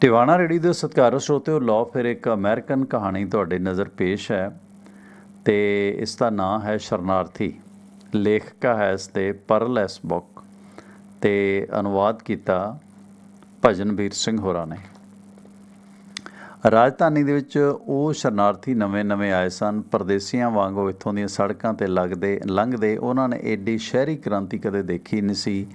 Tiwana ready ਦੇ ਸਤਿਕਾਰਯੋਗ ਸਰੋਤਿਓ ਲੋ ਫਿਰ ਇੱਕ ਅਮਰੀਕਨ ਕਹਾਣੀ ਤੁਹਾਡੇ ਨਜ਼ਰ ਪੇਸ਼ ਹੈ ਤੇ ਇਸ ਦਾ ਨਾਮ ਹੈ ਸ਼ਰਨਾਰਥੀ। ਲੇਖਕਾ ਹੈ ਇਸ ਦੇ ਪਰਲੈਸ ਬੁੱਕ ਤੇ ਅਨੁਵਾਦ ਕੀਤਾ ਭਜਨਵੀਰ ਸਿੰਘ ਹੋਰਾਂ ਨੇ। ਰਾਜਧਾਨੀ ਦੇ ਵਿੱਚ ਉਹ ਸ਼ਰਨਾਰਥੀ ਨਵੇਂ-ਨਵੇਂ ਆਏ ਸਨ। ਪਰਦੇਸੀਆਂ ਵਾਂਗੂ ਇੱਥੋਂ ਦੀਆਂ ਸੜਕਾਂ ਤੇ ਲੱਗਦੇ, ਲੰਘਦੇ ਉਹਨਾਂ ਨੇ ਏਡੀ ਸ਼ਹਿਰੀ ਕ੍ਰਾਂਤੀ ਕਦੇ ਦੇਖੀ ਨਹੀਂ ਸੀ।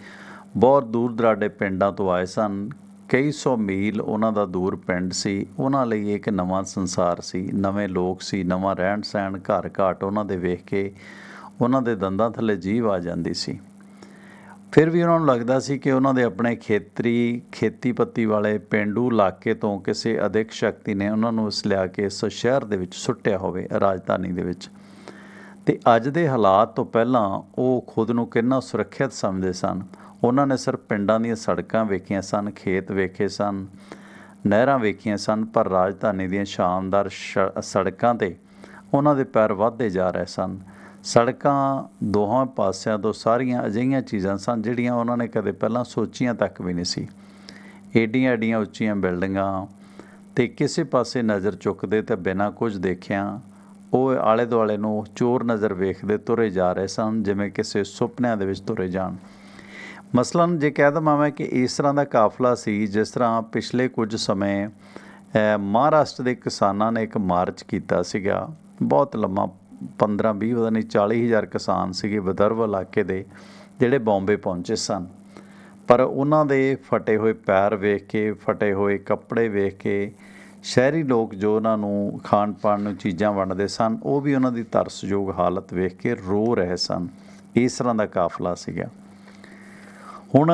ਬਹੁਤ ਦੂਰ ਦਰਾਡੇ ਪਿੰਡਾਂ ਤੋਂ ਆਏ ਸਨ। ਕਈ ਸੌ ਮੀਲ ਉਹਨਾਂ ਦਾ ਦੂਰ ਪਿੰਡ ਸੀ। ਉਹਨਾਂ ਲਈ ਇੱਕ ਨਵਾਂ ਸੰਸਾਰ ਸੀ। ਨਵੇਂ ਲੋਕ ਸੀ। ਨਵਾਂ ਰਹਿਣ ਸਹਿਣ ਘਰ ਘਾਟ ਉਹਨਾਂ ਦੇ ਵੇਖ ਕੇ ਉਹਨਾਂ ਦੇ ਦੰਦਾਂ ਥੱਲੇ ਜੀਵ ਆ ਜਾਂਦੀ ਸੀ। ਫਿਰ ਵੀ ਉਹਨਾਂ ਨੂੰ ਲੱਗਦਾ ਸੀ ਕਿ ਉਹਨਾਂ ਦੇ ਆਪਣੇ ਖੇਤਰੀ, ਖੇਤੀਪੱਤੀ ਵਾਲੇ ਪਿੰਡੂ ਇਲਾਕੇ ਤੋਂ ਕਿਸੇ ਅਧਿਕ ਸ਼ਕਤੀ ਨੇ ਉਹਨਾਂ ਨੂੰ ਇਸ ਲਿਆ ਕੇ ਇਸ ਸ਼ਹਿਰ ਦੇ ਵਿੱਚ ਸੁੱਟਿਆ ਹੋਵੇ, ਰਾਜਧਾਨੀ ਦੇ ਵਿੱਚ। ਤੇ ਅੱਜ ਦੇ ਹਾਲਾਤ ਤੋਂ ਪਹਿਲਾਂ ਉਹ ਖੁਦ ਨੂੰ ਕਿੰਨਾ ਸੁਰੱਖਿਅਤ ਸਮਝਦੇ ਸਨ। ਉਹਨਾਂ ਨੇ ਸਿਰਫ ਪਿੰਡਾਂ ਦੀਆਂ ਸੜਕਾਂ ਵੇਖੀਆਂ ਸਨ, ਖੇਤ ਵੇਖੇ ਸਨ, ਨਹਿਰਾਂ ਵੇਖੀਆਂ ਸਨ, ਪਰ ਰਾਜਧਾਨੀ ਦੀਆਂ ਸ਼ਾਨਦਾਰ ਸ਼- ਸੜਕਾਂ ਤੇ ਉਹਨਾਂ ਦੇ ਪੈਰ ਵੱਧਦੇ ਜਾ ਰਹੇ ਸਨ। ਸੜਕਾਂ ਦੋਹਾਂ ਪਾਸਿਆਂ ਤੋਂ ਸਾਰੀਆਂ ਅਜਿਹੀਆਂ ਚੀਜ਼ਾਂ ਸਨ ਜਿਹੜੀਆਂ ਉਹਨਾਂ ਨੇ ਕਦੇ ਪਹਿਲਾਂ ਸੋਚੀਆਂ ਤੱਕ ਵੀ ਨਹੀਂ ਸੀ। ਏਡੀਆਂ ਏਡੀਆਂ ਉੱਚੀਆਂ ਬਿਲਡਿੰਗਾਂ ਤੇ ਕਿਸੇ ਪਾਸੇ ਨਜ਼ਰ ਚੁੱਕਦੇ ਤੇ ਬਿਨਾਂ ਕੁਝ ਦੇਖਿਆ ਉਹ ਆਲੇ ਦੁਆਲੇ ਨੂੰ ਚੋਰ ਨਜ਼ਰ ਵੇਖਦੇ ਤੁਰੇ ਜਾ ਰਹੇ ਸਨ, ਜਿਵੇਂ ਕਿਸੇ ਸੁਪਨਿਆਂ ਦੇ ਵਿੱਚ ਤੁਰੇ ਜਾਣ। ਮਸਲਨ ਜੇ ਕਹਿ ਦਵਾਂ ਮੈਂ ਕਿ ਇਸ ਤਰ੍ਹਾਂ ਦਾ ਕਾਫਲਾ ਸੀ, ਜਿਸ ਤਰ੍ਹਾਂ ਪਿਛਲੇ ਕੁਝ ਸਮੇਂ ਮਹਾਰਾਸ਼ਟਰ ਦੇ ਕਿਸਾਨਾਂ ਨੇ ਇੱਕ ਮਾਰਚ ਕੀਤਾ ਸੀਗਾ। ਬਹੁਤ ਲੰਮਾ 15 20 ਪਤਾ ਨਹੀਂ 40 ਹਜ਼ਾਰ ਕਿਸਾਨ ਸੀਗੇ ਵਿਦਰਭ ਇਲਾਕੇ ਦੇ, ਜਿਹੜੇ ਬੰਬੇ ਪਹੁੰਚੇ ਸਨ। ਪਰ ਉਹਨਾਂ ਦੇ ਫਟੇ ਹੋਏ ਪੈਰ ਵੇਖ ਕੇ, ਫਟੇ ਹੋਏ ਕੱਪੜੇ ਵੇਖ ਕੇ, ਸ਼ਹਿਰੀ ਲੋਕ ਜੋ ਉਹਨਾਂ ਨੂੰ ਖਾਣ ਪਾਣ ਨੂੰ ਚੀਜ਼ਾਂ ਵੰਡਦੇ ਸਨ, ਉਹ ਵੀ ਉਹਨਾਂ ਦੀ ਤਰਸਯੋਗ ਹਾਲਤ ਵੇਖ ਕੇ ਰੋ ਰਹੇ ਸਨ। ਇਸ ਤਰ੍ਹਾਂ ਦਾ ਕਾਫਲਾ ਸੀਗਾ। ਹੁਣ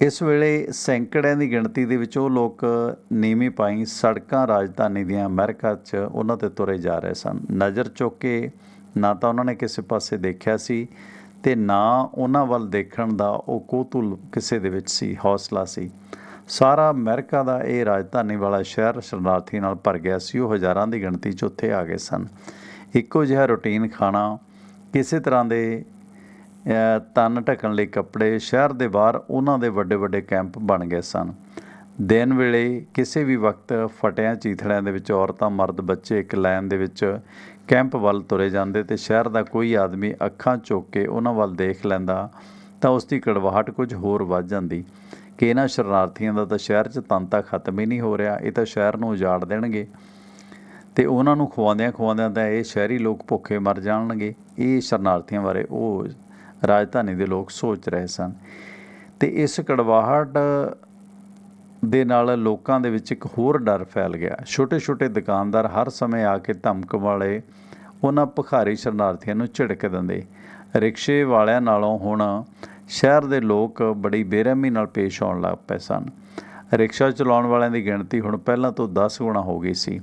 ਇਸ ਵੇਲੇ ਸੈਂਕੜਿਆਂ ਦੀ ਗਿਣਤੀ ਦੇ ਵਿੱਚ ਉਹ ਲੋਕ ਨੀਵੀਂ ਪਾਈ ਸੜਕਾਂ ਰਾਜਧਾਨੀ ਦੀਆਂ ਅਮਰੀਕਾ 'ਚ ਉਹਨਾਂ ਤੇ ਤੁਰੇ ਜਾ ਰਹੇ ਸਨ। ਨਜ਼ਰ ਚੁੱਕ ਕੇ ਨਾ ਤਾਂ ਉਹਨਾਂ ਨੇ ਕਿਸੇ ਪਾਸੇ ਦੇਖਿਆ ਸੀ ਤੇ ਨਾ ਉਹਨਾਂ ਵੱਲ ਦੇਖਣ ਦਾ ਉਹ ਕੋਤੂਲ ਕਿਸੇ ਦੇ ਵਿੱਚ ਸੀ, ਹੌਸਲਾ ਸੀ। ਸਾਰਾ ਅਮਰੀਕਾ ਦਾ ਇਹ ਰਾਜਧਾਨੀ ਵਾਲਾ ਸ਼ਹਿਰ ਸ਼ਰਨਾਰਥੀ ਨਾਲ ਭਰ ਗਿਆ ਸੀ। ਉਹ ਹਜ਼ਾਰਾਂ ਦੀ ਗਿਣਤੀ 'ਚ ਉੱਥੇ ਆ ਗਏ ਸਨ। ਇੱਕੋ ਜਿਹਾ ਰੁਟੀਨ ਖਾਣਾ, ਕਿਸੇ ਤਰ੍ਹਾਂ ਦੇ ਤਨ ਢੱਕਣ ਲਈ ਕੱਪੜੇ ਸ਼ਹਿਰ ਦੇ ਬਾਹਰ ਉਹਨਾਂ ਦੇ ਵੱਡੇ ਵੱਡੇ ਕੈਂਪ ਬਣ ਗਏ ਸਨ। ਦਿਨ ਵੇਲੇ ਕਿਸੇ ਵੀ ਵਕਤ ਫਟਿਆਂ ਚੀਥੜਿਆਂ ਦੇ ਵਿੱਚ ਔਰਤਾਂ, ਮਰਦ, ਬੱਚੇ ਇੱਕ ਲਾਈਨ ਦੇ ਵਿੱਚ ਕੈਂਪ ਵੱਲ ਤੁਰੇ ਜਾਂਦੇ ਤੇ ਸ਼ਹਿਰ ਦਾ ਕੋਈ ਆਦਮੀ ਅੱਖਾਂ ਚੁੱਕ ਕੇ ਉਹਨਾਂ ਵੱਲ ਦੇਖ ਲੈਂਦਾ ਤਾਂ ਉਸ ਦੀ ਕੜਵਾਹਟ ਕੁਝ ਹੋਰ ਵੱਧ ਜਾਂਦੀ। ਕਿ ਇਹਨਾਂ ਸ਼ਰਨਾਰਥੀਆਂ ਦਾ ਤਾਂ ਸ਼ਹਿਰ 'ਚ ਤੰਤਾ ਖਤਮ ਹੀ ਨਹੀਂ ਹੋ ਰਿਹਾ, ਇਹ ਤਾਂ ਸ਼ਹਿਰ ਨੂੰ ਉਜਾੜ ਦੇਣਗੇ। ਤੇ ਉਹਨਾਂ ਨੂੰ ਖਵਾਉਂਦਿਆਂ ਖਵਾਉਂਦਿਆਂ ਤਾਂ ਇਹ ਸ਼ਹਿਰੀ ਲੋਕ ਭੁੱਖੇ ਮਰ ਜਾਣਗੇ। ਇਹ ਸ਼ਰਨਾਰਥੀਆਂ ਬਾਰੇ ਉਹ ਰਾਜਧਾਨੀ ਦੇ ਲੋਕ ਸੋਚ ਰਹੇ ਸਨ। ਤੇ ਇਸ ਕੜਵਾਹਟ ਦੇ ਨਾਲ ਲੋਕਾਂ ਦੇ ਵਿੱਚ ਇੱਕ ਹੋਰ ਡਰ ਫੈਲ ਗਿਆ। ਛੋਟੇ-ਛੋਟੇ ਦੁਕਾਨਦਾਰ ਹਰ ਸਮੇਂ ਆ ਕੇ ਧਮਕ ਵਾਲੇ ਉਹਨਾਂ ਭਿਖਾਰੀ ਸ਼ਰਨਾਰਥੀਆਂ ਨੂੰ ਝਿੜਕ ਦਿੰਦੇ। ਰਿਕਸ਼ੇ ਵਾਲਿਆਂ ਨਾਲੋਂ ਹੁਣ ਸ਼ਹਿਰ ਦੇ ਲੋਕ ਬੜੀ ਬੇਰਹਿਮੀ ਨਾਲ ਪੇਸ਼ ਆਉਣ ਲੱਗ ਪਏ ਸਨ। ਰਿਕਸ਼ਾ ਚਲਾਉਣ ਵਾਲਿਆਂ ਦੀ ਗਿਣਤੀ ਹੁਣ ਪਹਿਲਾਂ ਤੋਂ 10 ਗੁਣਾ ਹੋ ਗਈ ਸੀ।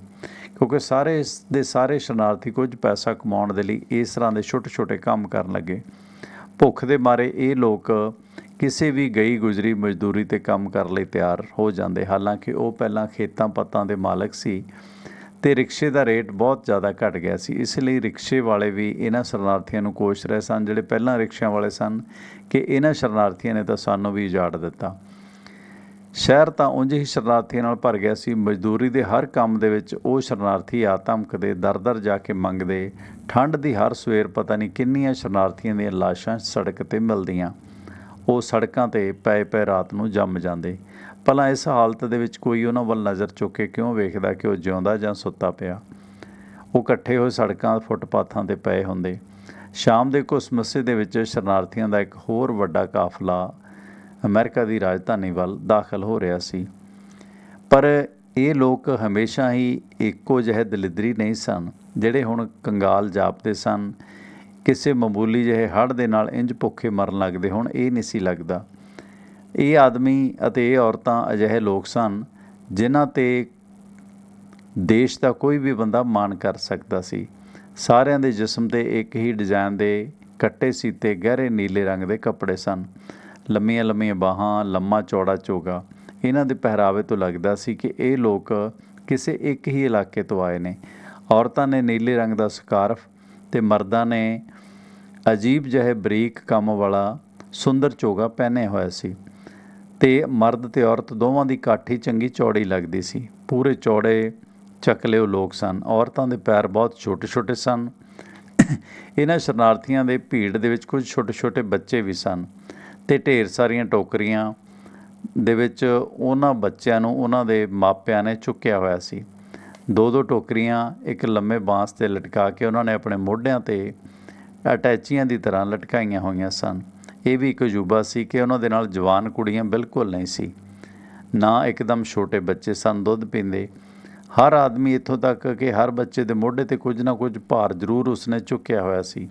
ਕਿਉਂਕਿ ਸਾਰੇ ਇਸ ਦੇ ਸਾਰੇ ਸ਼ਰਨਾਰਥੀ ਕੁਝ ਪੈਸਾ ਕਮਾਉਣ ਦੇ ਲਈ ਇਸ ਤਰ੍ਹਾਂ ਦੇ ਛੋਟੇ-ਛੋਟੇ ਕੰਮ ਕਰਨ ਲੱਗੇ। ਭੁੱਖ ਦੇ ਮਾਰੇ ਇਹ ਲੋਕ ਕਿਸੇ ਵੀ ਗਈ ਗੁਜ਼ਰੀ ਮਜ਼ਦੂਰੀ ਤੇ ਕੰਮ ਕਰਨ ਲਈ ਤਿਆਰ ਹੋ ਜਾਂਦੇ। ਹਾਲਾਂਕਿ ਉਹ ਪਹਿਲਾਂ ਖੇਤਾਂ ਪੱਤਾਂ ਦੇ ਮਾਲਕ ਸੀ ਤੇ ਰਿਕਸ਼ੇ ਦਾ ਰੇਟ ਬਹੁਤ ਜ਼ਿਆਦਾ ਘਟ ਗਿਆ ਸੀ। ਇਸ ਲਈ ਰਿਕਸ਼ੇ ਵਾਲੇ ਵੀ ਇਹਨਾਂ ਸ਼ਰਨਾਰਥੀਆਂ ਨੂੰ ਕੋਸ਼ ਰਹੇ ਸਨ। ਜਿਹੜੇ ਪਹਿਲਾਂ ਰਿਕਸ਼ਿਆਂ ਵਾਲੇ ਸਨ ਕਿ ਇਹਨਾਂ ਸ਼ਰਨਾਰਥੀਆਂ ਨੇ ਤਾਂ ਸਾਨੂੰ ਵੀ ਉਜਾੜ ਦਿੱਤਾ। ਸ਼ਹਿਰ ਤਾਂ ਉਂਝ ਹੀ ਸ਼ਰਨਾਰਥੀਆਂ ਨਾਲ ਭਰ ਗਿਆ ਸੀ। ਮਜ਼ਦੂਰੀ ਦੇ ਹਰ ਕੰਮ ਦੇ ਵਿੱਚ ਉਹ ਸ਼ਰਨਾਰਥੀ ਆਤਮਕਦੇ ਧਮਕਦੇ ਦਰ-ਦਰ ਜਾ ਕੇ ਮੰਗਦੇ। ਠੰਡ ਦੀ ਹਰ ਸਵੇਰ ਪਤਾ ਨਹੀਂ ਕਿੰਨੀਆਂ ਸ਼ਰਨਾਰਥੀਆਂ ਦੀਆਂ ਲਾਸ਼ਾਂ ਸੜਕ ਤੇ ਮਿਲਦੀਆਂ। ਉਹ ਸੜਕਾਂ ਤੇ ਪਏ ਪਏ ਰਾਤ ਨੂੰ ਜੰਮ ਜਾਂਦੇ। ਭਲਾ ਇਸ ਹਾਲਤ ਦੇ ਵਿੱਚ ਕੋਈ ਉਹਨਾਂ ਵੱਲ ਨਜ਼ਰ ਚੁੱਕ ਕੇ ਕਿਉਂ ਵੇਖਦਾ ਕਿ ਉਹ ਜਿਉਂਦਾ ਜਾਂ ਸੁੱਤਾ ਪਿਆ? ਉਹ ਇਕੱਠੇ ਹੋਏ ਸੜਕਾਂ, ਫੁੱਟਪਾਥਾਂ ਤੇ ਪਏ ਹੁੰਦੇ। ਸ਼ਾਮ ਦੇ ਕੁਸ ਮੱਸੇ ਦੇ ਵਿੱਚ ਸ਼ਰਨਾਰਥੀਆਂ ਦਾ ਇੱਕ ਹੋਰ ਵੱਡਾ ਕਾਫਲਾ ਅਮਰੀਕਾ ਦੀ ਰਾਜਧਾਨੀ ਵੱਲ ਦਾਖਲ ਹੋ ਰਿਹਾ ਸੀ। ਪਰ ਇਹ ਲੋਕ ਹਮੇਸ਼ਾ ਹੀ ਇੱਕੋ ਜਿਹੇ ਦਲਿਦਰੀ ਨਹੀਂ ਸਨ, ਜਿਹੜੇ ਹੁਣ ਕੰਗਾਲ ਜਾਪਦੇ ਸਨ। ਕਿਸੇ ਮਾਮੂਲੀ ਜਿਹੇ ਹੜ੍ਹ ਦੇ ਨਾਲ ਇੰਜ ਭੁੱਖੇ ਮਰਨ ਲੱਗਦੇ ਹੁਣ, ਇਹ ਨਹੀਂ ਸੀ ਲੱਗਦਾ। ਇਹ ਆਦਮੀ ਅਤੇ ਇਹ ਔਰਤਾਂ ਅਜਿਹੇ ਲੋਕ ਸਨ, ਜਿਨ੍ਹਾਂ ਤੇ ਦੇਸ਼ ਦਾ ਕੋਈ ਵੀ ਬੰਦਾ ਮਾਣ ਕਰ ਸਕਦਾ ਸੀ। ਸਾਰਿਆਂ ਦੇ ਜਿਸਮ ਤੇ ਇੱਕ ਹੀ ਡਿਜ਼ਾਈਨ ਦੇ ਕੱਟੇ ਸੀਤੇ ਗਹਿਰੇ ਨੀਲੇ ਰੰਗ ਦੇ ਕੱਪੜੇ ਸਨ। ਲੰਮੀਆਂ ਲੰਮੀਆਂ ਬਾਹਾਂ, ਲੰਮਾ ਚੌੜਾ ਚੋਗਾ ਇਹਨਾਂ ਦੇ ਪਹਿਰਾਵੇ ਤੋਂ ਲੱਗਦਾ ਸੀ ਕਿ ਇਹ ਲੋਕ ਕਿਸੇ ਇੱਕ ਹੀ ਇਲਾਕੇ ਤੋਂ ਆਏ ਨੇ। ਔਰਤਾਂ ਨੇ ਨੀਲੇ ਰੰਗ ਦਾ ਸਕਾਰਫ ਤੇ ਮਰਦਾਂ ਨੇ ਅਜੀਬ ਜਿਹੇ ਬਰੀਕ ਕੰਮ ਵਾਲਾ ਸੁੰਦਰ ਚੋਗਾ ਪਹਿਨਿਆ ਹੋਇਆ ਸੀ ਤੇ ਮਰਦ ਤੇ ਔਰਤ ਦੋਵਾਂ ਦੀ ਕਾਠੀ ਚੰਗੀ ਚੌੜੀ ਲੱਗਦੀ ਸੀ। ਪੂਰੇ ਚੌੜੇ, ਚੱਕਲੇ ਉਹ ਲੋਕ ਸਨ। ਔਰਤਾਂ ਦੇ ਪੈਰ ਬਹੁਤ ਛੋਟੇ-ਛੋਟੇ ਸਨ। ਇਹਨਾਂ ਸ਼ਰਨਾਰਥੀਆਂ ਦੇ ਭੀੜ ਦੇ ਵਿੱਚ ਕੁਝ ਛੋਟੇ-ਛੋਟੇ ਬੱਚੇ ਵੀ ਸਨ। ਤੇ ਢੇਰ ਸਾਰੀਆਂ ਟੋਕਰੀਆਂ ਦੇ ਵਿੱਚ ਉਹਨਾਂ ਬੱਚਿਆਂ ਨੂੰ ਉਹਨਾਂ ਦੇ ਮਾਪਿਆਂ ਨੇ ਚੁੱਕਿਆ ਹੋਇਆ ਸੀ। ਦੋ ਦੋ ਟੋਕਰੀਆਂ, ਇੱਕ ਲੰਮੇ ਬਾਂਸ ਤੇ ਲਟਕਾ ਕੇ ਉਹਨਾਂ ਨੇ ਆਪਣੇ ਮੋਢਿਆਂ ਤੇ ਅਟੈਚੀਆਂ ਦੀ ਤਰ੍ਹਾਂ ਲਟਕਾਈਆਂ ਹੋਈਆਂ ਸਨ। ਇਹ ਵੀ ਇੱਕ ਅਜੂਬਾ ਸੀ ਕਿ ਉਹਨਾਂ ਦੇ ਨਾਲ ਜਵਾਨ ਕੁੜੀਆਂ ਬਿਲਕੁਲ ਨਹੀਂ ਸੀ। ਨਾ ਇੱਕਦਮ ਛੋਟੇ ਬੱਚੇ ਸਨ, ਦੁੱਧ ਪੀਂਦੇ। ਹਰ ਆਦਮੀ ਇੱਥੋਂ ਤੱਕ ਕਿ ਹਰ ਬੱਚੇ ਦੇ ਮੋਢੇ ਤੇ ਕੁਝ ਨਾ ਕੁਝ ਭਾਰ ਜ਼ਰੂਰ ਉਸਨੇ ਚੁੱਕਿਆ ਹੋਇਆ ਸੀ।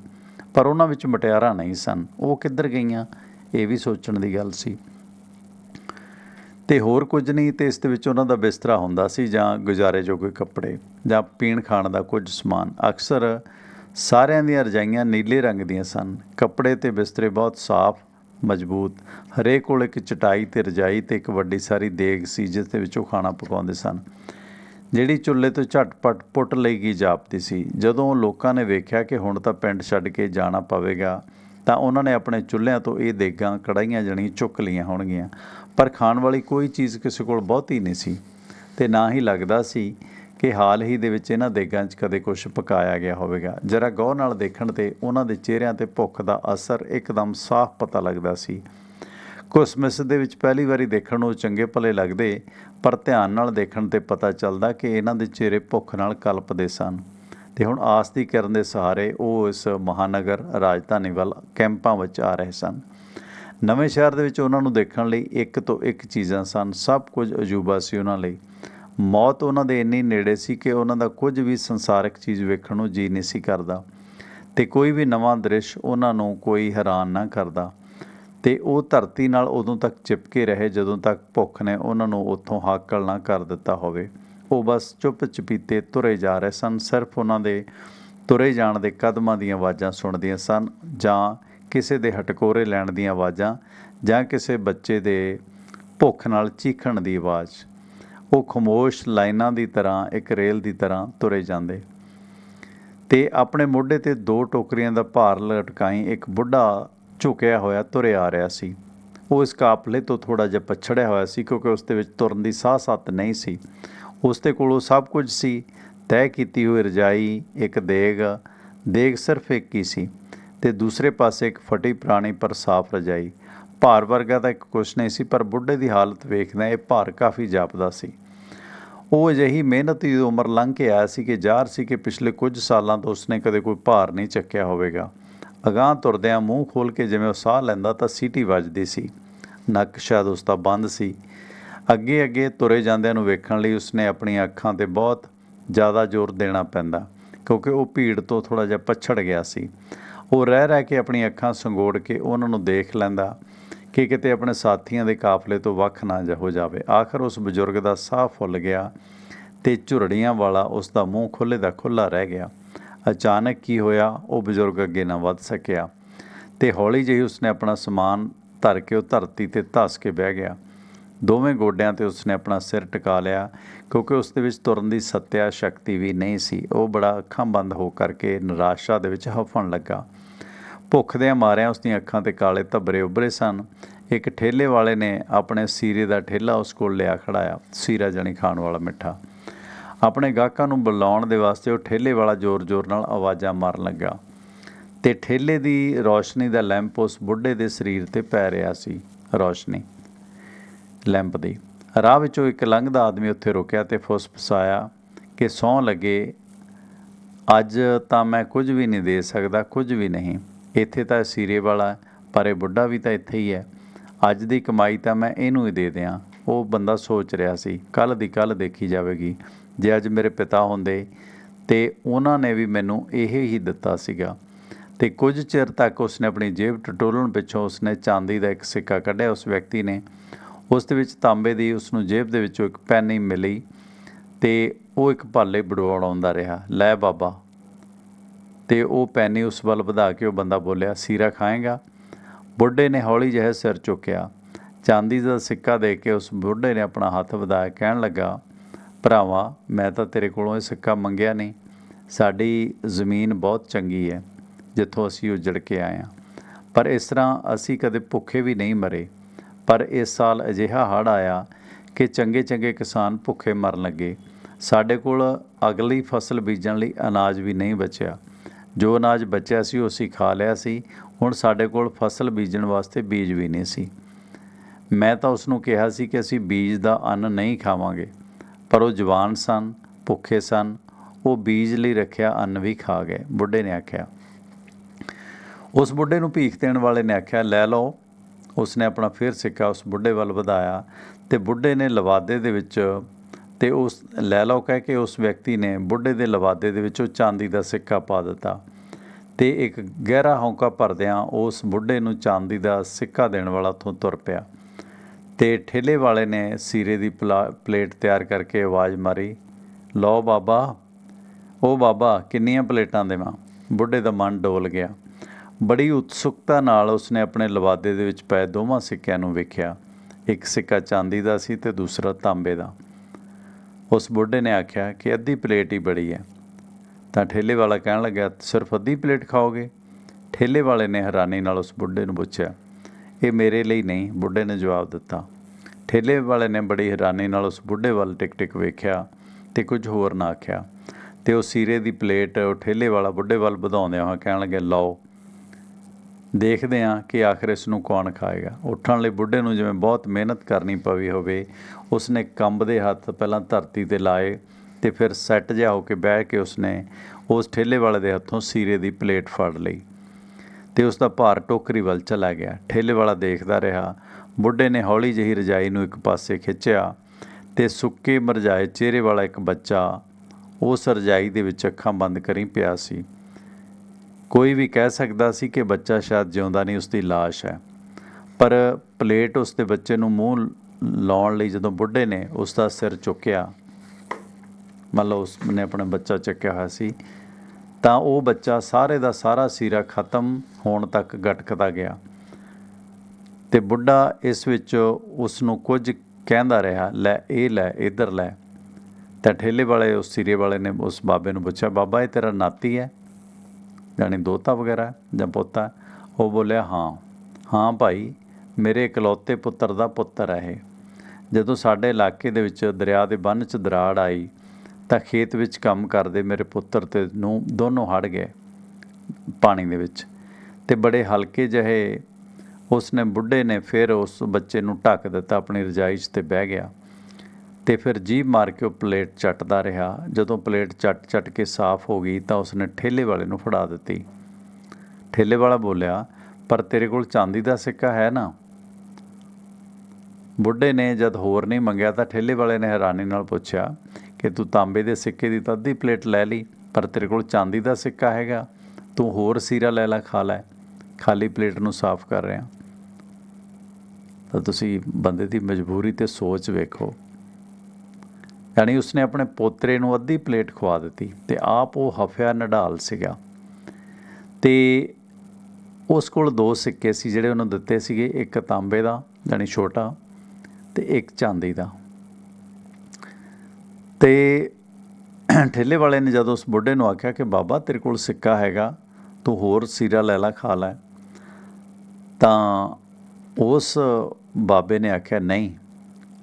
ਪਰ ਉਹਨਾਂ ਵਿੱਚ ਮਟਿਆਰਾਂ ਨਹੀਂ ਸਨ। ਉਹ ਕਿੱਧਰ ਗਈਆਂ? ਇਹ ਵੀ ਸੋਚਣ ਦੀ ਗੱਲ ਸੀ। ਤੇ ਹੋਰ ਕੁਝ ਨਹੀਂ ਤੇ ਇਸ ਦੇ ਵਿੱਚ ਉਹਨਾਂ ਦਾ ਬਿਸਤਰਾ ਹੁੰਦਾ ਸੀ ਜਾਂ ਗੁਜ਼ਾਰੇ ਜੋਗੇ ਕੱਪੜੇ ਜਾਂ ਪੀਣ ਖਾਣ ਦਾ ਕੁਝ ਸਮਾਨ। ਅਕਸਰ ਸਾਰਿਆਂ ਦੀਆਂ ਰਜਾਈਆਂ ਨੀਲੇ ਰੰਗ ਦੀਆਂ ਸਨ। ਕੱਪੜੇ ਤੇ ਬਿਸਤਰੇ ਬਹੁਤ ਸਾਫ਼, ਮਜ਼ਬੂਤ। ਹਰੇਕ ਕੋਲ ਇੱਕ ਚਟਾਈ ਤੇ ਰਜਾਈ ਤੇ ਇੱਕ ਵੱਡੀ ਸਾਰੀ ਦੇਗ ਸੀ ਜਿਸ ਦੇ ਵਿੱਚ ਉਹ ਖਾਣਾ ਪਕਾਉਂਦੇ ਸਨ। ਜਿਹੜੀ ਚੁੱਲ੍ਹੇ ਤੋਂ ਝਟਪਟ ਪੁੱਟ ਲਈ ਗਈ ਜਾਪਦੀ ਸੀ। ਜਦੋਂ ਲੋਕਾਂ ਨੇ ਵੇਖਿਆ ਕਿ ਹੁਣ ਤਾਂ ਪਿੰਡ ਛੱਡ ਕੇ ਜਾਣਾ ਪਵੇਗਾ ਤਾਂ ਉਹਨਾਂ ਨੇ ਆਪਣੇ ਚੁੱਲ੍ਹਿਆਂ ਤੋਂ ਇਹ ਦੇਗਾਂ ਕੜਾਈਆਂ ਜਣੀ ਚੁੱਕ ਲਈਆਂ ਹੋਣਗੀਆਂ। ਪਰ ਖਾਣ ਵਾਲੀ ਕੋਈ ਚੀਜ਼ ਕਿਸੇ ਕੋਲ ਬਹੁਤੀ ਨਹੀਂ ਸੀ ਤੇ ਨਾ ਹੀ ਲੱਗਦਾ ਸੀ ਕਿ ਹਾਲ ਹੀ ਦੇ ਵਿੱਚ ਇਹਨਾਂ ਦੇਗਾਂ 'ਚ ਕਦੇ ਕੁਝ ਪਕਾਇਆ ਗਿਆ ਹੋਵੇਗਾ। ਜਰਾ ਗੌਰ ਨਾਲ ਦੇਖਣ ਤੇ ਉਹਨਾਂ ਦੇ ਚਿਹਰਿਆਂ ਤੇ ਭੁੱਖ ਦਾ ਅਸਰ ਇੱਕਦਮ ਸਾਫ਼ ਪਤਾ ਲੱਗਦਾ ਸੀ। ਕੁਸਮਿਸ ਦੇ ਵਿੱਚ ਪਹਿਲੀ ਵਾਰੀ ਦੇਖਣ ਨੂੰ ਚੰਗੇ ਭਲੇ ਲੱਗਦੇ, ਪਰ ਧਿਆਨ ਨਾਲ ਦੇਖਣ ਤੇ ਪਤਾ ਚੱਲਦਾ ਕਿ ਇਹਨਾਂ ਦੇ ਚਿਹਰੇ ਭੁੱਖ ਨਾਲ ਕਲਪਦੇ ਸਨ। ਤੇ ਹੁਣ ਆਸ ਦੀ ਕਿਰਨ ਦੇ ਸਹਾਰੇ ਉਹ ਇਸ ਮਹਾਨਗਰ ਰਾਜਧਾਨੀ ਵੱਲ ਕੈਂਪਾਂ ਵਿੱਚ ਆ ਰਹੇ ਸਨ। ਨਵੇਂ ਸ਼ਹਿਰ ਦੇ ਵਿੱਚ ਉਹਨਾਂ ਨੂੰ ਦੇਖਣ ਲਈ ਇੱਕ ਤੋਂ ਇੱਕ ਚੀਜ਼ਾਂ ਸਨ। ਸਭ ਕੁਝ ਅਜੂਬਾ ਸੀ ਉਹਨਾਂ ਲਈ। ਮੌਤ ਉਹਨਾਂ ਦੇ ਇੰਨੀ ਨੇੜੇ ਸੀ ਕਿ ਉਹਨਾਂ ਦਾ ਕੁਝ ਵੀ ਸੰਸਾਰਿਕ ਚੀਜ਼ ਵੇਖਣ ਨੂੰ ਜੀ ਨਹੀਂ ਸੀ ਕਰਦਾ ਤੇ ਕੋਈ ਵੀ ਨਵਾਂ ਦ੍ਰਿਸ਼ ਉਹਨਾਂ ਨੂੰ ਕੋਈ ਹੈਰਾਨ ਨਾ ਕਰਦਾ। ਤੇ ਉਹ ਧਰਤੀ ਨਾਲ ਉਦੋਂ ਤੱਕ ਚਿਪਕੇ ਰਹੇ ਜਦੋਂ ਤੱਕ ਭੁੱਖ ਨੇ ਉਹਨਾਂ ਨੂੰ ਉੱਥੋਂ ਹਾਕਲ ਨਾ ਕਰ ਦਿੱਤਾ ਹੋਵੇ। ਉਹ ਬਸ ਚੁੱਪ ਚਪੀਤੇ ਤੁਰੇ ਜਾ ਰਹੇ ਸਨ। ਸਿਰਫ ਉਹਨਾਂ ਦੇ ਤੁਰੇ ਜਾਣ ਦੇ ਕਦਮਾਂ ਦੀਆਂ ਆਵਾਜ਼ਾਂ ਸੁਣਦੀਆਂ ਸਨ ਜਾਂ ਕਿਸੇ ਦੇ ਹਟਕੋਰੇ ਲੈਣ ਦੀਆਂ ਆਵਾਜ਼ਾਂ ਜਾਂ ਕਿਸੇ ਬੱਚੇ ਦੇ ਭੁੱਖ ਨਾਲ ਚੀਖਣ ਦੀ ਆਵਾਜ਼। ਉਹ ਖਮੋਸ਼ ਲਾਈਨਾਂ ਦੀ ਤਰ੍ਹਾਂ, ਇੱਕ ਰੇਲ ਦੀ ਤਰ੍ਹਾਂ ਤੁਰੇ ਜਾਂਦੇ। ਤੇ ਆਪਣੇ ਮੋਢੇ ਤੇ ਦੋ ਟੋਕਰੀਆਂ ਦਾ ਭਾਰ ਲਟਕਾਈ ਇੱਕ ਬੁੱਢਾ ਝੁਕਿਆ ਹੋਇਆ ਤੁਰੇ ਆ ਰਿਹਾ ਸੀ। ਉਹ ਇਸ ਕਾਫਲੇ ਤੋਂ ਥੋੜਾ ਜਿਹਾ ਪਛੜਿਆ ਹੋਇਆ ਸੀ ਕਿਉਂਕਿ ਉਸ ਦੇ ਵਿੱਚ ਤੁਰਨ ਦੀ ਸਾਹ ਸੱਤ ਨਹੀਂ ਸੀ। ਉਸ ਦੇ ਕੋਲ ਉਹ ਸਭ ਕੁਝ ਸੀ। ਤੈਅ ਕੀਤੀ ਹੋਈ ਰਜਾਈ ਇੱਕ ਦੇਗ ਦੇਗ ਸਿਰਫ ਇੱਕ ਹੀ ਸੀ ਤੇ ਦੂਸਰੇ ਪਾਸੇ ਇੱਕ ਫਟੀ ਪੁਰਾਣੀ ਪਰ ਸਾਫ਼ ਰਜਾਈ। ਭਾਰ ਵਰਗਾ ਤਾਂ ਇੱਕ ਕੁਛ ਨਹੀਂ ਸੀ, ਪਰ ਬੁੱਢੇ ਦੀ ਹਾਲਤ ਵੇਖਦਾ ਇਹ ਭਾਰ ਕਾਫੀ ਜਾਪਦਾ ਸੀ। ਉਹ ਅਜਿਹੀ ਮਿਹਨਤੀ ਉਮਰ ਲੰਘ ਕੇ ਆਇਆ ਸੀ ਕਿ ਜ਼ਾਹਰ ਸੀ ਕਿ ਪਿਛਲੇ ਕੁਝ ਸਾਲਾਂ ਤੋਂ ਉਸਨੇ ਕਦੇ ਕੋਈ ਭਾਰ ਨਹੀਂ ਚੱਕਿਆ ਹੋਵੇਗਾ। ਅਗਾਂਹ ਤੁਰਦਿਆਂ ਮੂੰਹ ਖੋਲ ਕੇ ਜਿਵੇਂ ਉਹ ਸਾਹ ਲੈਂਦਾ ਤਾਂ ਸੀਟੀ ਵੱਜਦੀ ਸੀ। ਨੱਕ ਸ਼ਾਇਦ ਉਸ ਦਾ ਬੰਦ ਸੀ। ਅੱਗੇ ਅੱਗੇ ਤੁਰੇ ਜਾਂਦਿਆਂ ਨੂੰ ਵੇਖਣ ਲਈ ਉਸਨੇ ਆਪਣੀਆਂ ਅੱਖਾਂ ਤੇ ਬਹੁਤ ਜ਼ਿਆਦਾ ਜ਼ੋਰ ਦੇਣਾ ਪੈਂਦਾ, ਕਿਉਂਕਿ ਉਹ ਭੀੜ ਤੋਂ ਥੋੜਾ ਜਿਹਾ ਪਛੜ ਗਿਆ ਸੀ। ਉਹ ਰਹਿ ਰਹਿ ਕੇ ਆਪਣੀਆਂ ਅੱਖਾਂ ਸੰਗੋੜ ਕੇ ਉਹਨਾਂ ਨੂੰ ਦੇਖ ਲੈਂਦਾ ਕਿ ਕਿਤੇ ਆਪਣੇ ਸਾਥੀਆਂ ਦੇ ਕਾਫਲੇ ਤੋਂ ਵੱਖ ਨਾ ਜਾ ਹੋ ਜਾਵੇ। ਆਖਰ ਉਸ ਬਜ਼ੁਰਗ ਦਾ ਸਾਹ ਫੁੱਲ ਗਿਆ ਤੇ ਝੁਰੜੀਆਂ ਵਾਲਾ ਉਸ ਦਾ ਮੂੰਹ ਖੁੱਲੇ ਦਾ ਖੁੱਲਾ ਰਹਿ ਗਿਆ। ਅਚਾਨਕ ਕੀ ਹੋਇਆ? ਉਹ ਬਜ਼ੁਰਗ ਅੱਗੇ ਨਾ ਵੱਧ ਸਕਿਆ ਤੇ ਹੌਲੀ ਜਿਹੀ ਉਸਨੇ ਆਪਣਾ ਸਮਾਨ ਧਰ ਕੇ ਉਹ ਧਰਤੀ ਤੇ ਧੱਸ ਕੇ ਬਹਿ ਗਿਆ। ਦੋਵੇਂ ਗੋਡਿਆਂ ਤੇ ਉਸਨੇ ਆਪਣਾ ਸਿਰ ਟਿਕਾ ਲਿਆ, ਕਿਉਂਕਿ ਉਸ ਦੇ ਵਿੱਚ ਤੁਰਨ ਦੀ ਸੱਤਿਆ ਸ਼ਕਤੀ ਵੀ ਨਹੀਂ ਸੀ। ਉਹ ਬੜਾ ਅੱਖਾਂ ਬੰਦ ਹੋ ਕਰਕੇ ਨਿਰਾਸ਼ਾ ਦੇ ਵਿੱਚ ਹਫਣ ਲੱਗਾ। ਭੁੱਖ ਦੇ ਮਾਰਿਆਂ ਉਸ ਦੀਆਂ ਅੱਖਾਂ ਤੇ ਕਾਲੇ ਧੱਬਰੇ ਉੱਭਰੇ ਸਨ। ਇੱਕ ਠੇਲੇ ਵਾਲੇ ਨੇ ਆਪਣੇ ਸੀਰੇ ਦਾ ਠੇਲਾ ਉਸ ਕੋਲ ਲਿਆ ਖੜਾਇਆ। ਸੀਰਾ ਜਣੀ ਖਾਣ ਵਾਲਾ ਮਿੱਠਾ। ਆਪਣੇ ਗਾਹਕਾਂ ਨੂੰ ਬੁਲਾਉਣ ਦੇ ਵਾਸਤੇ ਉਹ ਠੇਲੇ ਵਾਲਾ ਜ਼ੋਰ-ਜ਼ੋਰ ਨਾਲ ਆਵਾਜ਼ਾਂ ਮਾਰਨ ਲੱਗਾ। ਤੇ ਠੇਲੇ ਦੀ ਰੌਸ਼ਨੀ ਦਾ ਲੈਂਪ ਉਸ ਬੁੱਢੇ ਦੇ ਸਰੀਰ ਤੇ ਪੈ ਰਿਹਾ ਸੀ। ਰੌਸ਼ਨੀ। ਲੈਂਪ ਦੀ ਰਾਹ ਵਿੱਚੋਂ ਇੱਕ ਲੰਘਦਾ ਆਦਮੀ ਉੱਥੇ ਰੁਕਿਆ ਤੇ ਫੁਸਫਸਾਇਆ ਕਿ ਸੌਂ ਲੱਗੇ, ਅੱਜ ਤਾਂ ਮੈਂ ਕੁਝ ਵੀ ਨਹੀਂ ਦੇ ਸਕਦਾ, ਕੁਝ ਵੀ ਨਹੀਂ। ਇੱਥੇ ਤਾਂ ਸੀਰੇ ਵਾਲਾ, ਪਰ ਇਹ ਬੁੱਢਾ ਵੀ ਤਾਂ ਇੱਥੇ ਹੀ ਹੈ। ਅੱਜ ਦੀ ਕਮਾਈ ਤਾਂ ਮੈਂ ਇਹਨੂੰ ਹੀ ਦੇ ਦਿਆਂ। ਉਹ ਬੰਦਾ ਸੋਚ ਰਿਹਾ ਸੀ ਕੱਲ ਦੀ ਕੱਲ ਦੇਖੀ ਜਾਵੇਗੀ। ਜੇ ਅੱਜ ਮੇਰੇ ਪਿਤਾ ਹੁੰਦੇ ਤੇ ਉਹਨਾਂ ਨੇ ਵੀ ਮੈਨੂੰ ਇਹ ਹੀ ਦਿੱਤਾ ਸੀਗਾ। ਤੇ ਕੁਝ ਚਿਰ ਤੱਕ ਉਸਨੇ ਆਪਣੀ ਜੇਬ ਟਟੋਲਣ ਪਿੱਛੋਂ ਉਸਨੇ ਚਾਂਦੀ ਦਾ ਇੱਕ ਸਿੱਕਾ ਕੱਢਿਆ। ਉਸ ਵਿਅਕਤੀ ਨੇ ਉਸ ਦੇ ਵਿੱਚ ਤਾਂਬੇ ਦੀ ਉਸ ਨੂੰ ਜੇਬ ਦੇ ਵਿੱਚੋਂ ਇੱਕ ਪੈਨੀ ਮਿਲੀ ਤੇ ਉਹ ਇੱਕ ਭਾਲੇ ਬੜਵਾਉਂਦਾ ਰਿਹਾ, ਲੈ ਬਾਬਾ। ਤੇ ਉਹ ਪੈਨੀ ਉਸ ਵੱਲ ਵਧਾ ਕੇ ਉਹ ਬੰਦਾ ਬੋਲਿਆ, ਸੀਰਾ ਖਾਏਗਾ? ਬੁੱਢੇ ਨੇ ਹੌਲੀ ਜਿਹੇ ਸਿਰ ਚੁੱਕਿਆ। ਚਾਂਦੀ ਦਾ ਸਿੱਕਾ ਦੇ ਕੇ ਉਸ ਬੁੱਢੇ ਨੇ ਆਪਣਾ ਹੱਥ ਵਧਾਇਆ, ਕਹਿਣ ਲੱਗਾ, ਭਰਾਵਾ, ਮੈਂ ਤਾਂ ਤੇਰੇ ਕੋਲੋਂ ਇਹ ਸਿੱਕਾ ਮੰਗਿਆ ਨਹੀਂ। ਸਾਡੀ ਜ਼ਮੀਨ ਬਹੁਤ ਚੰਗੀ ਹੈ, ਜਿੱਥੋਂ ਅਸੀਂ ਉਜੜ ਕੇ ਆਏ ਹਾਂ। ਪਰ ਇਸ ਤਰ੍ਹਾਂ ਅਸੀਂ ਕਦੇ ਭੁੱਖੇ ਵੀ ਨਹੀਂ ਮਰੇ। ਪਰ ਇਸ ਸਾਲ ਅਜਿਹਾ ਹੜ੍ਹ ਆਇਆ ਕਿ ਚੰਗੇ ਚੰਗੇ ਕਿਸਾਨ ਭੁੱਖੇ ਮਰਨ ਲੱਗੇ। ਸਾਡੇ ਕੋਲ ਅਗਲੀ ਫਸਲ ਬੀਜਣ ਲਈ ਅਨਾਜ ਵੀ ਨਹੀਂ ਬਚਿਆ। ਜੋ ਅਨਾਜ ਬਚਿਆ ਸੀ, ਉਹ ਅਸੀਂ ਖਾ ਲਿਆ ਸੀ। ਹੁਣ ਸਾਡੇ ਕੋਲ ਫਸਲ ਬੀਜਣ ਵਾਸਤੇ ਬੀਜ ਵੀ ਨਹੀਂ ਸੀ। ਮੈਂ ਤਾਂ ਉਸ ਨੂੰ ਕਿਹਾ ਸੀ ਕਿ ਅਸੀਂ ਬੀਜ ਦਾ ਅੰਨ ਨਹੀਂ ਖਾਵਾਂਗੇ, ਪਰ ਉਹ ਜਵਾਨ ਸਨ, ਭੁੱਖੇ ਸਨ। ਉਹ ਬੀਜ ਲਈ ਰੱਖਿਆ ਅੰਨ ਵੀ ਖਾ ਗਏ। ਬੁੱਢੇ ਨੇ ਆਖਿਆ। ਉਸ ਬੁੱਢੇ ਨੂੰ ਭੀਖ ਦੇਣ ਵਾਲੇ ਨੇ ਆਖਿਆ, ਲੈ ਲਓ ਉਸਨੇ ਆਪਣਾ ਫਿਰ ਸਿੱਕਾ ਉਸ ਬੁੱਢੇ ਵੱਲ ਵਧਾਇਆ ਤੇ ਬੁੱਢੇ ਨੇ ਲਵਾਦੇ ਦੇ ਵਿੱਚ ਤੇ ਉਸ ਲੈ ਲਓ ਕਹਿ ਕੇ ਉਸ ਵਿਅਕਤੀ ਨੇ ਬੁੱਢੇ ਦੇ ਲਵਾਦੇ ਦੇ ਵਿੱਚੋਂ ਚਾਂਦੀ ਦਾ ਸਿੱਕਾ ਪਾ ਦਿੱਤਾ ਤੇ ਇੱਕ ਗਹਿਰਾ ਹੌਂਕਾ ਭਰਦਿਆਂ ਉਸ ਬੁੱਢੇ ਨੂੰ ਚਾਂਦੀ ਦਾ ਸਿੱਕਾ ਦੇਣ ਵਾਲਾ ਉੱਥੋਂ ਤੁਰ ਪਿਆ ਤੇ ਠੇਲੇ ਵਾਲੇ ਨੇ ਸੀਰੇ ਦੀ ਪਲਾ- ਪਲੇਟ ਤਿਆਰ ਕਰਕੇ ਆਵਾਜ਼ ਮਾਰੀ, ਲਓ ਬਾਬਾ, ਉਹ ਬਾਬਾ ਕਿੰਨੀਆਂ ਪਲੇਟਾਂ ਦੇਵਾਂ? ਬੁੱਢੇ ਦਾ ਮਨ ਡੋਲ ਗਿਆ। ਬੜੀ ਉਤਸੁਕਤਾ ਨਾਲ ਉਸਨੇ ਆਪਣੇ ਲਵਾਦੇ ਦੇ ਵਿੱਚ ਪਏ ਦੋਵਾਂ ਸਿੱਕਿਆਂ ਨੂੰ ਵੇਖਿਆ। ਇੱਕ ਸਿੱਕਾ ਚਾਂਦੀ ਦਾ ਸੀ ਤੇ ਦੂਸਰਾ ਤਾਂਬੇ ਦਾ। ਉਸ ਬੁੱਢੇ ਨੇ ਆਖਿਆ ਕਿ ਅੱਧੀ ਪਲੇਟ ਹੀ ਬੜੀ ਹੈ। ਤਾਂ ਠੇਲੇ ਵਾਲਾ ਕਹਿਣ ਲੱਗਾ ਸਿਰਫ ਅੱਧੀ ਪਲੇਟ ਖਾਓਗੇ? ਠੇਲੇ ਵਾਲੇ ਨੇ ਹੈਰਾਨੀ ਨਾਲ ਉਸ ਬੁੱਢੇ ਨੂੰ ਪੁੱਛਿਆ, ਇਹ ਮੇਰੇ ਲਈ ਨਹੀਂ, ਬੁੱਢੇ ਨੇ ਜਵਾਬ ਦਿੱਤਾ। ਠੇਲੇ ਵਾਲੇ ਨੇ ਬੜੀ ਹੈਰਾਨੀ ਨਾਲ ਉਸ ਬੁੱਢੇ ਵੱਲ ਟਿਕ ਟਿਕ ਵੇਖਿਆ ਤੇ ਕੁਝ ਹੋਰ ਨਾ ਆਖਿਆ। ਤੇ ਉਹ ਸੀਰੇ ਦੀ ਪਲੇਟ ਉਹ ਠੇਲੇ ਵਾਲਾ ਬੁੱਢੇ ਵੱਲ ਵਧਾਉਂਦਿਆਂ ਹੋਇਆ ਕਹਿਣ ਲੱਗੇ, ਲਓ ਦੇਖਦੇ ਹਾਂ ਕਿ ਆਖਰ ਇਸ ਨੂੰ ਕੌਣ ਖਾਏਗਾ। ਉੱਠਣ ਲਈ ਬੁੱਢੇ ਨੂੰ ਜਿਵੇਂ ਬਹੁਤ ਮਿਹਨਤ ਕਰਨੀ ਪਈ ਹੋਵੇ, ਉਸਨੇ ਕੰਬਦੇ ਹੱਥ ਪਹਿਲਾਂ ਧਰਤੀ ਤੇ ਲਾਏ ਤੇ ਫਿਰ ਸੈੱਟ ਜਿਹਾ ਹੋ ਕੇ ਬਹਿ ਕੇ ਉਸਨੇ ਉਸ ਠੇਲੇ ਵਾਲੇ ਦੇ ਹੱਥੋਂ ਸੀਰੇ ਦੀ ਪਲੇਟ ਫੜ ਲਈ ਤੇ ਉਸ ਦਾ ਭਾਰ ਟੋਕਰੀ ਵੱਲ ਚਲਾ ਗਿਆ। ਠੇਲੇ ਵਾਲਾ ਦੇਖਦਾ ਰਿਹਾ। ਬੁੱਢੇ ਨੇ ਹੌਲੀ ਜਿਹੀ ਰਜਾਈ ਨੂੰ ਇੱਕ ਪਾਸੇ ਖਿੱਚਿਆ ਤੇ ਸੁੱਕੇ ਮਰਜਾਏ ਚਿਹਰੇ ਵਾਲਾ ਇੱਕ ਬੱਚਾ ਉਸ ਰਜਾਈ ਦੇ ਵਿੱਚ ਅੱਖਾਂ ਬੰਦ ਕਰੀ ਪਿਆ ਸੀ। ਕੋਈ ਵੀ ਕਹਿ ਸਕਦਾ ਸੀ ਕਿ ਬੱਚਾ ਸ਼ਾਇਦ ਜਿਉਂਦਾ ਨਹੀਂ ਉਸ ਦੀ ਲਾਸ਼ ਹੈ। ਪਰ ਪਲੇਟ ਉਸ ਦੇ ਬੱਚੇ ਨੂੰ ਮੂੰਹ ਲਾਉਣ ਲਈ ਜਦੋਂ ਬੁੱਢੇ ਨੇ ਉਸ ਦਾ ਸਿਰ ਚੁੱਕਿਆ ਮੰਨ ਲਓ ਉਸ ਨੇ ਆਪਣਾ ਬੱਚਾ ਚੱਕਿਆ ਹੋਇਆ ਸੀ, ਤਾਂ ਉਹ ਬੱਚਾ ਸਾਰੇ ਦਾ ਸਾਰਾ ਸੀਰਾ ਖਤਮ ਹੋਣ ਤੱਕ ਗਟਕਦਾ ਗਿਆ। ਤੇ ਬੁੱਢਾ ਇਸ ਵਿੱਚ ਉਸ ਨੂੰ ਕੁਝ ਕਹਿੰਦਾ ਰਿਹਾ, ਲੈ, ਇਹ ਲੈ, ਇਧਰ ਲੈ। ਤਾਂ ਠੇਲੇ ਵਾਲੇ, ਉਸ ਸੀਰੇ ਵਾਲੇ ਨੇ ਉਸ ਬਾਬੇ ਨੂੰ ਪੁੱਛਿਆ, ਬਾਬਾ, ਇਹ ਤੇਰਾ ਨਾਤੀ ਹੈ? ਜਾਣੀ ਦੋਤਾ ਵਗੈਰਾ ਜਾਂ ਪੋਤਾ, ਉਹ ਬੋਲਿਆ, ਹਾਂ। ਹਾਂ ਭਾਈ, ਮੇਰੇ ਇਕਲੌਤੇ ਪੁੱਤਰ ਦਾ ਪੁੱਤਰ ਹੈ ਇਹ। ਜਦੋਂ ਸਾਡੇ ਇਲਾਕੇ ਦੇ ਵਿੱਚ ਦਰਿਆ ਦੇ ਬੰਨ੍ਹ 'ਚ ਦਰਾੜ ਆਈ, ਤਾਂ ਖੇਤ ਵਿੱਚ ਕੰਮ ਕਰਦੇ ਮੇਰੇ ਪੁੱਤਰ ਤੇ ਨੂੰ ਦੋਨੋਂ ਹੜ ਗਏ ਪਾਣੀ ਦੇ ਵਿੱਚ ਤੇ ਬੜੇ ਹਲਕੇ ਜਿਹੇ ਉਸਨੇ ਬੁੱਢੇ ਨੇ ਫਿਰ ਉਸ ਬੱਚੇ ਨੂੰ ਢੱਕ ਦਿੱਤਾ, ਆਪਣੀ ਰਜਾਈ 'ਚ ਤੇ ਬਹਿ ਗਿਆ। ਤੇ ਫਿਰ ਜੀਭ ਮਾਰ ਕੇ ਉਹ ਪਲੇਟ ਚੱਟਦਾ ਰਿਹਾ। ਜਦੋਂ ਪਲੇਟ ਚੱਟ ਚੱਟ ਕੇ ਸਾਫ਼ ਹੋ ਗਈ ਤਾਂ ਉਸਨੇ ਠੇਲੇ ਵਾਲੇ ਨੂੰ ਫੜਾ ਦਿੱਤੀ। ਠੇਲੇ ਵਾਲਾ ਬੋਲਿਆ, ਪਰ ਤੇਰੇ ਕੋਲ ਚਾਂਦੀ ਦਾ ਸਿੱਕਾ ਹੈ ਨਾ? ਬੁੱਢੇ ਨੇ ਜਦ ਹੋਰ ਨਹੀਂ ਮੰਗਿਆ ਤਾਂ ਠੇਲੇ ਵਾਲੇ ਨੇ ਹੈਰਾਨੀ ਨਾਲ ਪੁੱਛਿਆ, ਕਿ ਤੂੰ ਤਾਂਬੇ ਦੇ ਸਿੱਕੇ ਦੀ ਤਾਂ ਅੱਧੀ ਪਲੇਟ ਲੈ ਲਈ? ਪਰ ਤੇਰੇ ਕੋਲ ਚਾਂਦੀ ਦਾ ਸਿੱਕਾ ਹੈਗਾ। ਤੂੰ ਹੋਰ ਸੀਰਾ ਲੈ ਲੈ, ਖਾ ਲੈ। ਖਾਲੀ ਪਲੇਟ ਨੂੰ ਸਾਫ਼ ਕਰ ਰਿਹਾ। ਤਾਂ ਤੁਸੀਂ ਬੰਦੇ ਦੀ ਮਜਬੂਰੀ ਤੇ ਸੋਚ ਵੇਖੋ। ਯਾਨੀ ਉਸਨੇ ਆਪਣੇ ਪੋਤਰੇ ਨੂੰ ਅੱਧੀ ਪਲੇਟ ਖਵਾ ਦਿੱਤੀ ਤੇ ਆਪ ਉਹ ਹਫਿਆ ਨਡਾਲ ਸੀਗਾ। ਤੇ ਉਸ ਕੋਲ ਦੋ ਸਿੱਕੇ ਸੀ ਜਿਹੜੇ ਉਹਨੂੰ ਦਿੱਤੇ ਸੀਗੇ, ਇੱਕ ਤਾਂਬੇ ਦਾ, ਯਾਨੀ ਛੋਟਾ, ਤੇ ਇੱਕ ਚਾਂਦੀ ਦਾ। ਤੇ ਠੇਲੇ ਵਾਲੇ ਨੇ ਜਦੋਂ ਉਸ ਬੁੱਢੇ ਨੂੰ ਆਖਿਆ ਕਿ ਬਾਬਾ ਤੇਰੇ ਕੋਲ ਸਿੱਕਾ ਹੈਗਾ, ਤੂੰ ਹੋਰ ਸੀਰਾ ਲੈ ਲੈ, ਖਾ ਲੈ, ਤਾਂ ਉਸ ਬਾਬੇ ਨੇ ਆਖਿਆ, ਨਹੀਂ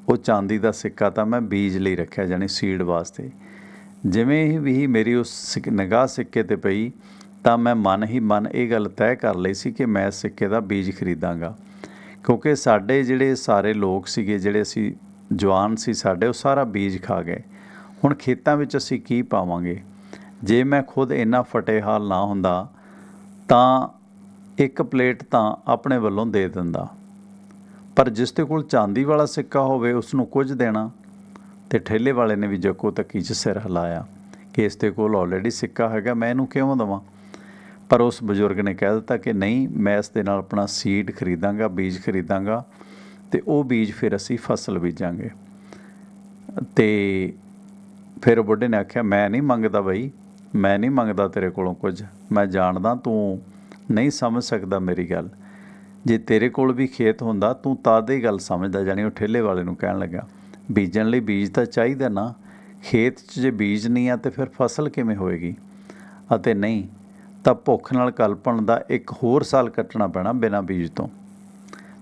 ਉਹ ਚਾਂਦੀ ਦਾ ਸਿੱਕਾ ਤਾਂ ਮੈਂ ਬੀਜ ਲਈ ਰੱਖਿਆ ਜਾਨੀ ਸੀਡ ਵਾਸਤੇ। ਜਿਵੇਂ ਹੀ ਵੀ ਮੇਰੀ ਉਸ ਸਿੱਕ- ਨਿਗਾਹ ਸਿੱਕੇ ਤੇ ਪਈ, ਤਾਂ ਮੈਂ ਮਨ ਹੀ ਮਨ ਇਹ ਗੱਲ ਤੈਅ ਕਰ ਲਈ ਸੀ ਕਿ ਮੈਂ ਸਿੱਕੇ ਦਾ ਬੀਜ ਖਰੀਦਾਂਗਾ। ਕਿਉਂਕਿ ਸਾਡੇ ਜਿਹੜੇ ਸਾਰੇ ਲੋਕ ਸੀਗੇ, ਜਿਹੜੇ ਅਸੀਂ ਜਵਾਨ ਸੀ ਸਾਡੇ, ਉਹ ਸਾਰਾ ਬੀਜ ਖਾ ਗਏ। ਹੁਣ ਖੇਤਾਂ ਵਿੱਚ ਅਸੀਂ ਕੀ ਪਾਵਾਂਗੇ? ਜੇ ਮੈਂ ਖੁਦ ਇੰਨਾ ਫਟੇਹਾਲ ਨਾ ਹੁੰਦਾ, ਤਾਂ ਇੱਕ ਪਲੇਟ ਤਾਂ ਆਪਣੇ ਵੱਲੋਂ ਦੇ ਦਿੰਦਾ। ਪਰ ਜਿਸ ਦੇ ਕੋਲ ਚਾਂਦੀ ਵਾਲਾ ਸਿੱਕਾ ਹੋਵੇ ਉਸ ਨੂੰ ਕੁਝ ਦੇਣਾ। ਤੇ ਠੇਲੇ ਵਾਲੇ ਨੇ ਵੀ ਜੱਕੋ ਤੱਕੀ 'ਚ ਸਿਰ ਹਿਲਾਇਆ ਕਿ ਇਸ ਦੇ ਕੋਲ ਆਲਰੇਡੀ ਸਿੱਕਾ ਹੈਗਾ, ਮੈਂ ਇਹਨੂੰ ਕਿਉਂ ਦਵਾਂ? ਪਰ ਉਸ ਬਜ਼ੁਰਗ ਨੇ ਕਹਿ ਦਿੱਤਾ ਕਿ ਨਹੀਂ, ਮੈਂ ਇਸ ਦੇ ਨਾਲ ਆਪਣਾ ਸੀਡ ਖਰੀਦਾਂਗਾ, ਬੀਜ ਖਰੀਦਾਂਗਾ, ਤੇ ਉਹ ਬੀਜ ਫਿਰ ਅਸੀਂ ਫਸਲ ਬੀਜਾਂਗੇ। ਤੇ ਫਿਰ ਬੁੱਢੇ ਨੇ ਆਖਿਆ, ਮੈਂ ਨਹੀਂ ਮੰਗਦਾ ਬਈ, ਮੈਂ ਨਹੀਂ ਮੰਗਦਾ ਤੇਰੇ ਕੋਲੋਂ ਕੁਝ, ਮੈਂ ਜਾਣਦਾ ਤੂੰ ਨਹੀਂ ਸਮਝ ਸਕਦਾ ਮੇਰੀ ਗੱਲ। ਜੇ ਤੇਰੇ ਕੋਲ ਵੀ ਖੇਤ ਹੁੰਦਾ, ਤੂੰ ਤਾਂ ਦੀ ਗੱਲ ਸਮਝਦਾ ਜਾਣੀ ਉਹ ਠੇਲੇ ਵਾਲੇ ਨੂੰ ਕਹਿਣ ਲੱਗਾ ਬੀਜਣ ਲਈ ਬੀਜ ਤਾਂ ਚਾਹੀਦਾ ਨਾ, ਖੇਤ 'ਚ ਜੇ ਬੀਜ ਨਹੀਂ ਆ ਤੇ ਫਿਰ ਫਸਲ ਕਿਵੇਂ ਹੋਏਗੀ? ਅਤੇ ਨਹੀਂ, ਤਾਂ ਭੁੱਖ ਨਾਲ ਕਲਪਣ ਦਾ ਇੱਕ ਹੋਰ ਸਾਲ ਕੱਟਣਾ ਪੈਣਾ ਬਿਨਾਂ ਬੀਜ ਤੋਂ।